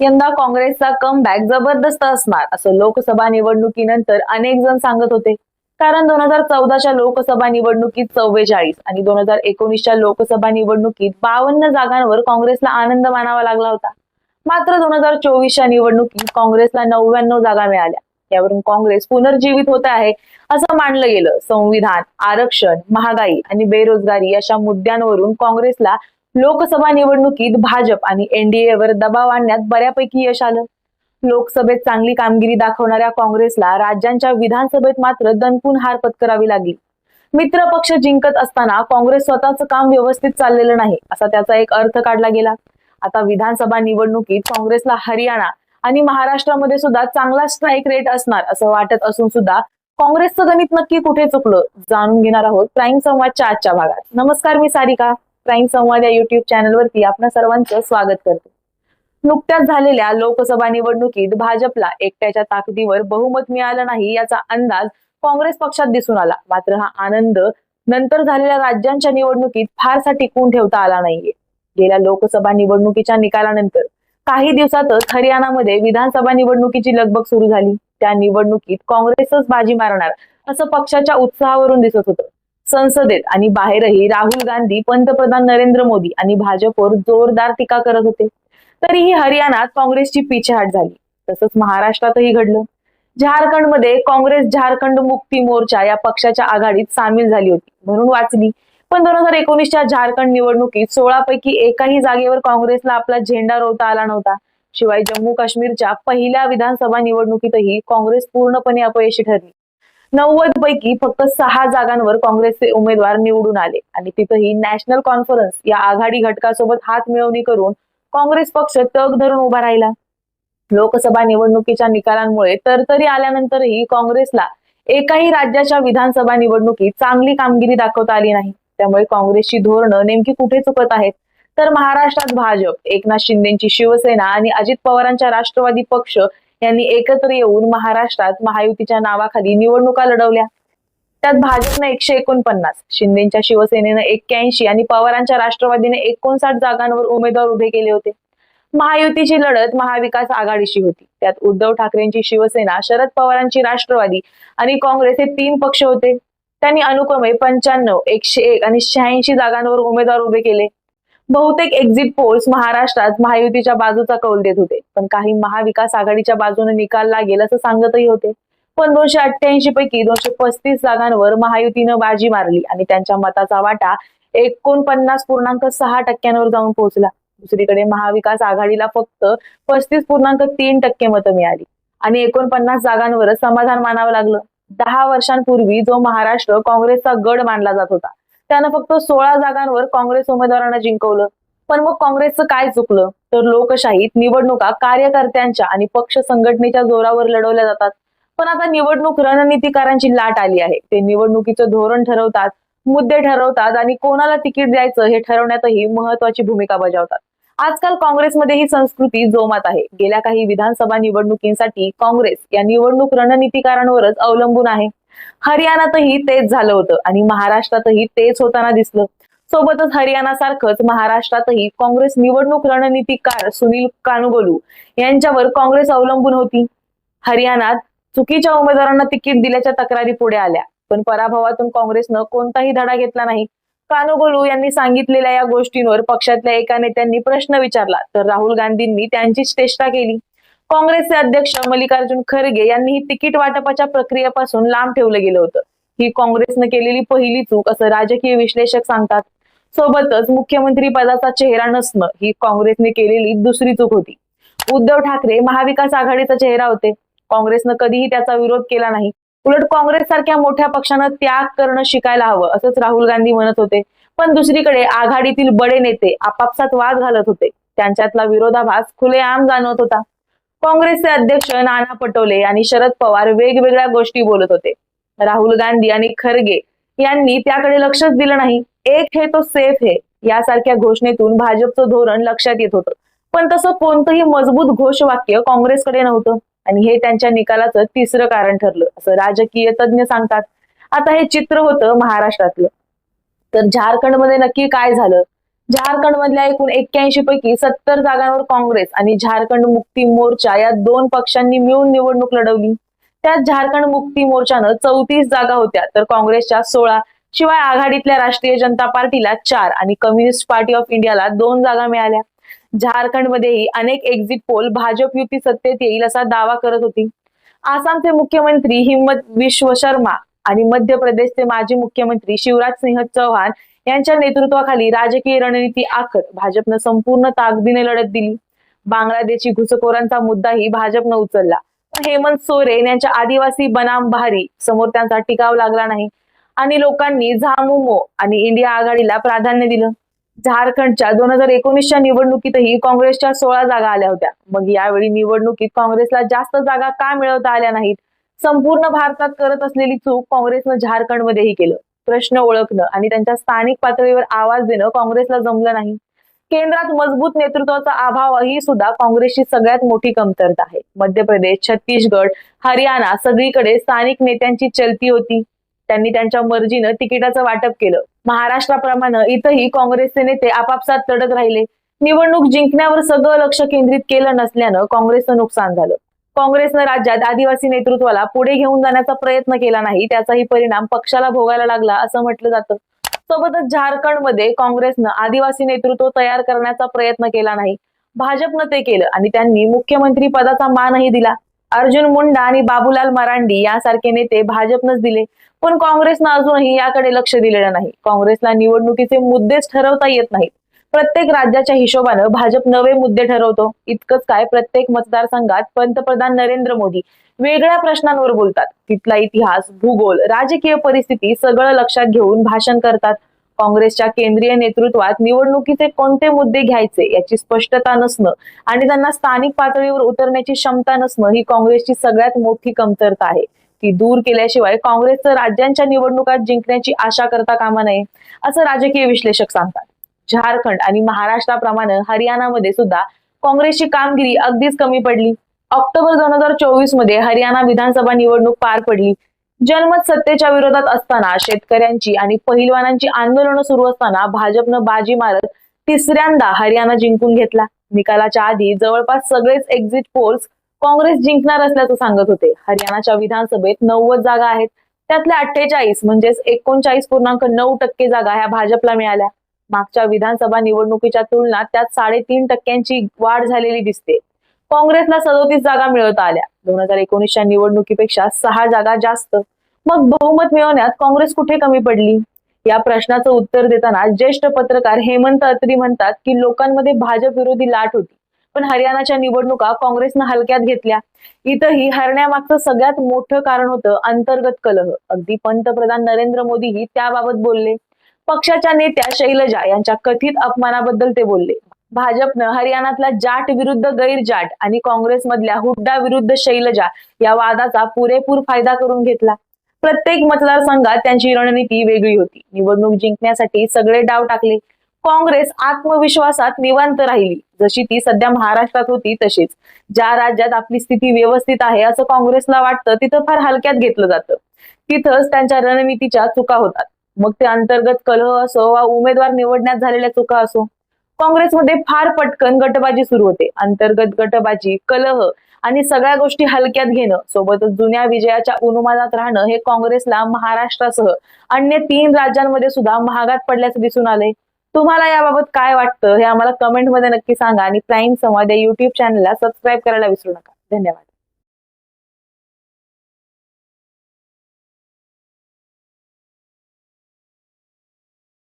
यंदा काँग्रेसचा come back जबरदस्त असणार असं लोकसभा निवडणुकीनंतर अनेक जण सांगत होते. कारण दोन हजार चौदाच्या लोकसभा निवडणुकीत चव्वेचाळीस आणि दोन हजार एकोणीसच्या लोकसभा निवडणुकीत बावन्न जागांवर काँग्रेसला आनंद मानावा लागला होता. मात्र दोन हजार चोवीसच्या निवडणुकीत काँग्रेसला नव्याण्णव जागा मिळाल्या. यावरून काँग्रेस पुनर्जीवित होत आहे असं मानलं गेलं. संविधान आरक्षण महागाई आणि बेरोजगारी अशा मुद्द्यांवरून काँग्रेसला लोकसभा निवडणुकीत भाजप आणि एनडीएवर दबाव आणण्यात बऱ्यापैकी यश आलं. लोकसभेत चांगली कामगिरी दाखवणाऱ्या काँग्रेसला राज्यांच्या विधानसभेत मात्र दणकून हार पत्करावी लागली. मित्र पक्ष जिंकत असताना काँग्रेस स्वतःचं काम व्यवस्थित चाललेलं नाही असा त्याचा एक अर्थ काढला गेला. आता विधानसभा निवडणुकीत काँग्रेसला हरियाणा आणि महाराष्ट्रामध्ये सुद्धा चांगला स्ट्राईक रेट असणार असं वाटत असून सुद्धा काँग्रेसचं गणित नक्की कुठे चुकलं जाणून घेणार आहोत प्राईम संवादच्या आजच्या भागात. नमस्कार मी सारिका. क्राईम संवाद या युट्यूब चॅनलवरती आपणा सर्वांचं स्वागत करते. नुकत्याच झालेल्या लोकसभा निवडणुकीत भाजपला एकट्याच्या ताकदीवर बहुमत मिळालं नाही याचा अंदाज काँग्रेस पक्षात दिसून आला. मात्र हा आनंद नंतर झालेल्या राज्यांच्या निवडणुकीत फारसा टिकवून ठेवता आला नाहीये. गेल्या लोकसभा निवडणुकीच्या निकालानंतर काही दिवसातच हरियाणामध्ये विधानसभा निवडणुकीची लगबग सुरू झाली. त्या निवडणुकीत काँग्रेसच बाजी मारणार असं पक्षाच्या उत्साहावरून दिसत होतं. संसदेत. आणि बाहेरही राहुल गांधी पंतप्रधान नरेंद्र मोदी आणि भाजपवर जोरदार टीका करत होते. तरीही हरियाणात काँग्रेसची पिछेहाट झाली. तसंच महाराष्ट्रातही घडलं. झारखंडमध्ये काँग्रेस झारखंड मुक्ती मोर्चा या पक्षाच्या आघाडीत सामील झाली होती. म्हणून वाचली. पण दोन हजार एकोणीसच्या झारखंड निवडणुकीत सोळा पैकी एकाही जागेवर काँग्रेसला आपला झेंडा रोवता आला नव्हता. शिवाय जम्मू काश्मीरच्या पहिल्या विधानसभा निवडणुकीतही काँग्रेस पूर्णपणे अपयशी ठरली. नव्वद पैकी फक्त सहा जागांवर काँग्रेसचे उमेदवार निवडून आले. आणि तिथंही नॅशनल कॉन्फरन्स या आघाडी घटकासोबत हात मिळवणी करून काँग्रेस पक्ष तग धरून उभा राहिला. लोकसभा निवडणुकीच्या निकालांमुळे तरतरी आल्यानंतरही काँग्रेसला एकाही राज्याच्या विधानसभा निवडणुकीत चांगली कामगिरी दाखवता आली नाही. त्यामुळे काँग्रेसची धोरणं नेमकी कुठे चुकत आहेत? तर महाराष्ट्रात भाजप एकनाथ शिंदेची शिवसेना आणि अजित पवारांच्या राष्ट्रवादी पक्ष यांनी एकत्र येऊन महाराष्ट्रात महायुतीच्या नावाखाली निवडणुका लढवल्या. त्यात भाजपनं एकशे एकोणपन्नास शिंदेच्या शिवसेनेनं एक्क्याऐंशी आणि पवारांच्या राष्ट्रवादीने एकोणसाठ जागांवर उमेदवार उभे केले होते. महायुतीची लढत महाविकास आघाडीशी होती. त्यात उद्धव ठाकरेंची शिवसेना शरद पवारांची राष्ट्रवादी आणि काँग्रेस हे तीन पक्ष होते. त्यांनी अनुक्रमे पंच्याण्णव एकशे एक आणि शहाऐंशी जागांवर उमेदवार उभे केले. बहुतेक एक्झिट पोल्स महाराष्ट्रात महायुतीच्या बाजूचा कौल देत होते. पण काही महाविकास आघाडीच्या बाजूने निकाल लागेल असं सांगतही होते. पण दोनशे अठ्ठ्याऐंशी पैकी दोनशे पस्तीस जागांवर महायुतीनं बाजी मारली आणि त्यांच्या मताचा वाटा एकोणपन्नास पूर्णांक सहा टक्क्यांवर जाऊन पोहोचला. दुसरीकडे महाविकास आघाडीला फक्त पस्तीस पूर्णांक तीन टक्के मतं मिळाली आणि एकोणपन्नास जागांवर समाधान मानावं लागलं. दहा वर्षांपूर्वी जो महाराष्ट्र काँग्रेसचा गड मानला जात होता त्यानं फक्त सोळा जागांवर काँग्रेस उमेदवारांना जिंकवलं. पण मग काँग्रेसचं काय चुकलं? तर लोकशाहीत निवडणुका कार्यकर्त्यांच्या आणि पक्ष संघटनेच्या जोरावर लढवल्या जातात. पण आता निवडणूक रणनीतीकारांची लाट आली आहे. ते निवडणुकीचं धोरण ठरवतात मुद्दे ठरवतात आणि कोणाला तिकीट द्यायचं हे ठरवण्यातही महत्वाची भूमिका बजावतात. आजकाल काँग्रेसमध्ये ही संस्कृती जोमात आहे. गेल्या काही विधानसभा निवडणुकींसाठी काँग्रेस या निवडणूक रणनीतीकारांवरच अवलंबून आहे. हरियाणातही तेच झालं होतं आणि महाराष्ट्रातही तेच होताना दिसलं. सोबतच हरियाणा सारखंच महाराष्ट्रातही काँग्रेस निवडणूक रणनीतीकार सुनील कानुगोलू यांच्यावर काँग्रेस अवलंबून होती. हरियाणात चुकीच्या उमेदवारांना तिकीट दिल्याच्या तक्रारी पुढे आल्या. पण पराभवातून काँग्रेसनं कोणताही धडा घेतला नाही. कानुगोलू यांनी सांगितलेल्या या गोष्टींवर पक्षातल्या एका नेत्यांनी प्रश्न विचारला तर राहुल गांधींनी त्यांचीच चेष्टा केली. काँग्रेसचे अध्यक्ष मल्लिकार्जुन खरगे यांनी ही तिकीट वाटपाच्या प्रक्रियेपासून लांब ठेवलं गेलं होतं. ही काँग्रेसनं केलेली पहिली चूक असं राजकीय विश्लेषक सांगतात. सोबतच मुख्यमंत्री पदाचा चेहरा नसणं ही काँग्रेसने केलेली दुसरी चूक होती. उद्धव ठाकरे महाविकास आघाडीचा चेहरा होते. काँग्रेसनं कधीही त्याचा विरोध केला नाही. उलट काँग्रेस सारख्या मोठ्या पक्षानं त्याग करणं शिकायला हवं असंच राहुल गांधी म्हणत होते. पण दुसरीकडे आघाडीतील बडे नेते आपापसात वाद घालत होते. त्यांच्यातला विरोधाभास खुलेआम जाणवत होता. काँग्रेसचे अध्यक्ष नाना पटोले आणि शरद पवार वेगवेगळ्या गोष्टी बोलत होते. राहुल गांधी आणि खरगे यांनी त्याकडे लक्षच दिलं नाही. एक हे तो सेफ हे. यासारख्या घोषणेतून भाजपचं धोरण लक्षात येत होतं. पण तसं कोणतंही मजबूत घोषवाक्य काँग्रेसकडे नव्हतं. आणि हे त्यांच्या निकालाचं तिसरं कारण ठरलं असं राजकीय तज्ज्ञ सांगतात. आता हे चित्र होतं महाराष्ट्रातलं. तर झारखंडमध्ये नक्की काय झालं? झारखंड मधल्या एकूण एक्क्याऐंशी पैकी सत्तर जागांवर काँग्रेस आणि झारखंड मुक्ती मोर्चा या दोन पक्षांनी मिळून निवडणूक लढवली. त्यात झारखंड मुक्ती मोर्चानं चौतीस जागा होत्या तर काँग्रेसच्या सोळा. शिवाय आघाडीतल्या राष्ट्रीय जनता पार्टीला चार आणि कम्युनिस्ट पार्टी ऑफ इंडियाला दोन जागा मिळाल्या. झारखंडमध्येही अनेक एक्झिट पोल भाजप युती सत्तेत येईल असा दावा करत होती. आसामचे मुख्यमंत्री हिम्मत विश्व शर्मा आणि मध्य प्रदेशचे माजी मुख्यमंत्री शिवराज सिंह चौहान यांच्या नेतृत्वाखाली राजकीय रणनीती आखत भाजपनं संपूर्ण ताकदीने लढत दिली. बांगलादेशी घुसखोरांचा मुद्दाही भाजपनं उचलला. पण हेमंत सोरेन यांच्या आदिवासी बनाम भारी समोर त्यांचा टिकाव लागला नाही आणि लोकांनी झामुमो आणि इंडिया आघाडीला प्राधान्य दिलं. झारखंडच्या दोन हजार एकोणीसच्या निवडणुकीतही काँग्रेसच्या सोळा जागा आल्या होत्या. मग यावेळी निवडणुकीत काँग्रेसला जास्त जागा का मिळवता आल्या नाहीत? संपूर्ण भारतात करत असलेली चूक काँग्रेसनं झारखंडमध्येही केलं. प्रश्न ओळखणं आणि त्यांच्या स्थानिक पातळीवर आवाज देणं काँग्रेसला जमलं नाही. केंद्रात मजबूत नेतृत्वाचा अभाव ही सुद्धा काँग्रेसची सगळ्यात मोठी कमतरता आहे. मध्य प्रदेश छत्तीसगड हरियाणा सगळीकडे स्थानिक नेत्यांची चलती होती. त्यांनी त्यांच्या मर्जीनं तिकिटाचं वाटप केलं. महाराष्ट्राप्रमाणे इथंही काँग्रेसचे नेते आपापसात लढत राहिले. निवडणूक जिंकण्यावर सगळं लक्ष केंद्रित केलं नसल्यानं काँग्रेसचं नुकसान झालं. काँग्रेसनं राज्यात आदिवासी नेतृत्वाला पुढे घेऊन जाण्याचा प्रयत्न केला नाही त्याचाही परिणाम पक्षाला भोगायला लागला असं म्हटलं जातं. सोबतच झारखंडमध्ये काँग्रेसनं आदिवासी नेतृत्व तयार करण्याचा प्रयत्न केला नाही. भाजपनं ते केलं आणि त्यांनी मुख्यमंत्री पदाचा मानही दिला. अर्जुन मुंडा आणि बाबूलाल मरांडी यासारखे नेते भाजपनंच दिले पण काँग्रेसनं अजूनही याकडे लक्ष दिलेलं नाही. काँग्रेसला निवडणुकीचे मुद्देच ठरवता येत नाहीत. प्रत्येक राज्याच्या हिशोबानं भाजप नवे मुद्दे ठरवतो. इतकंच काय प्रत्येक मतदारसंघात पंतप्रधान नरेंद्र मोदी वेगळ्या प्रश्नांवर बोलतात. तिथला इतिहास भूगोल राजकीय परिस्थिती सगळं लक्षात घेऊन भाषण करतात. काँग्रेसच्या केंद्रीय नेतृत्वात निवडणुकीचे कोणते मुद्दे घ्यायचे याची स्पष्टता नसणं आणि त्यांना स्थानिक पातळीवर उतरण्याची क्षमता नसणं ही काँग्रेसची सगळ्यात मोठी कमतरता आहे. ती दूर केल्याशिवाय काँग्रेसचं राज्यांच्या निवडणुकात जिंकण्याची आशा करता कामा नये असं राजकीय विश्लेषक सांगतात. झारखंड आणि महाराष्ट्राप्रमाणे हरियाणामध्ये सुद्धा काँग्रेसची कामगिरी अगदीच कमी पडली. ऑक्टोबर दोन हजार चोवीसमध्ये हरियाणा विधानसभा निवडणूक पार पडली. जनमत सत्तेच्या विरोधात असताना शेतकऱ्यांची आणि पहिलवानांची आंदोलनं सुरू असताना भाजपनं बाजी मारत तिसऱ्यांदा हरियाणा जिंकून घेतला. निकालाच्या आधी जवळपास सगळेच एक्झिट पोल्स काँग्रेस जिंकणार असल्याचं सांगत होते. हरियाणाच्या विधानसभेत नव्वद जागा आहेत. त्यातल्या अठ्ठेचाळीस म्हणजेच एकोणचाळीस पूर्णांक नऊ टक्के जागा ह्या भाजपला मिळाल्या. मागच्या विधानसभा निवडणुकीच्या तुलनात त्यात साडेतीन टक्क्यांची वाढ झालेली दिसते. काँग्रेसला सदोतीस जागा मिळवता आल्या. दोन हजार एकोणीसच्या निवडणुकीपेक्षा सहा जागा जास्त. मग बहुमत मिळवण्यात काँग्रेस कुठे कमी पडली? या प्रश्नाचं उत्तर देताना ज्येष्ठ पत्रकार हेमंत अत्री म्हणतात की लोकांमध्ये भाजप विरोधी लाट होती. पण हरियाणाच्या निवडणुका काँग्रेसनं हलक्यात घेतल्या. इथंही हरण्यामागचं सगळ्यात मोठं कारण होतं अंतर्गत कलह. अगदी पंतप्रधान नरेंद्र मोदीही त्याबाबत बोलले. पक्षाच्या नेत्या शैलजा यांच्या कथित अपमानाबद्दल ते बोलले. भाजपनं हरियाणातल्या जाट विरुद्ध गैरजाट आणि काँग्रेसमधल्या हुड्डा विरुद्ध शैलजा या वादाचा पुरेपूर फायदा करून घेतला. प्रत्येक मतदारसंघात त्यांची रणनीती वेगळी होती. निवडणूक जिंकण्यासाठी सगळे डाव टाकले. काँग्रेस आत्मविश्वासात निवांत राहिली. जशी ती सध्या महाराष्ट्रात होती तशीच. ज्या राज्यात आपली स्थिती व्यवस्थित आहे असं काँग्रेसला वाटतं तिथं फार हलक्यात घेतलं जातं. तिथंच त्यांच्या रणनीतीच्या चुका होतात. मग ते अंतर्गत कलह असो वा उमेदवार निवडण्यात झालेल्या चुका असो काँग्रेसमध्ये फार पटकन गटबाजी सुरू होते. अंतर्गत गटबाजी कलह आणि सगळ्या गोष्टी हलक्यात घेणं सोबतच जुन्या विजयाच्या अनुमानात राहणं हे काँग्रेसला महाराष्ट्रासह अन्य तीन राज्यांमध्ये सुद्धा महागात पडल्याचं दिसून आले तुम्हाला याबाबत काय वाटतं हे आम्हाला कमेंटमध्ये नक्की सांगा आणि प्राईम संवाद या युट्यूब चॅनलला सबस्क्राईब करायला विसरू नका. धन्यवाद.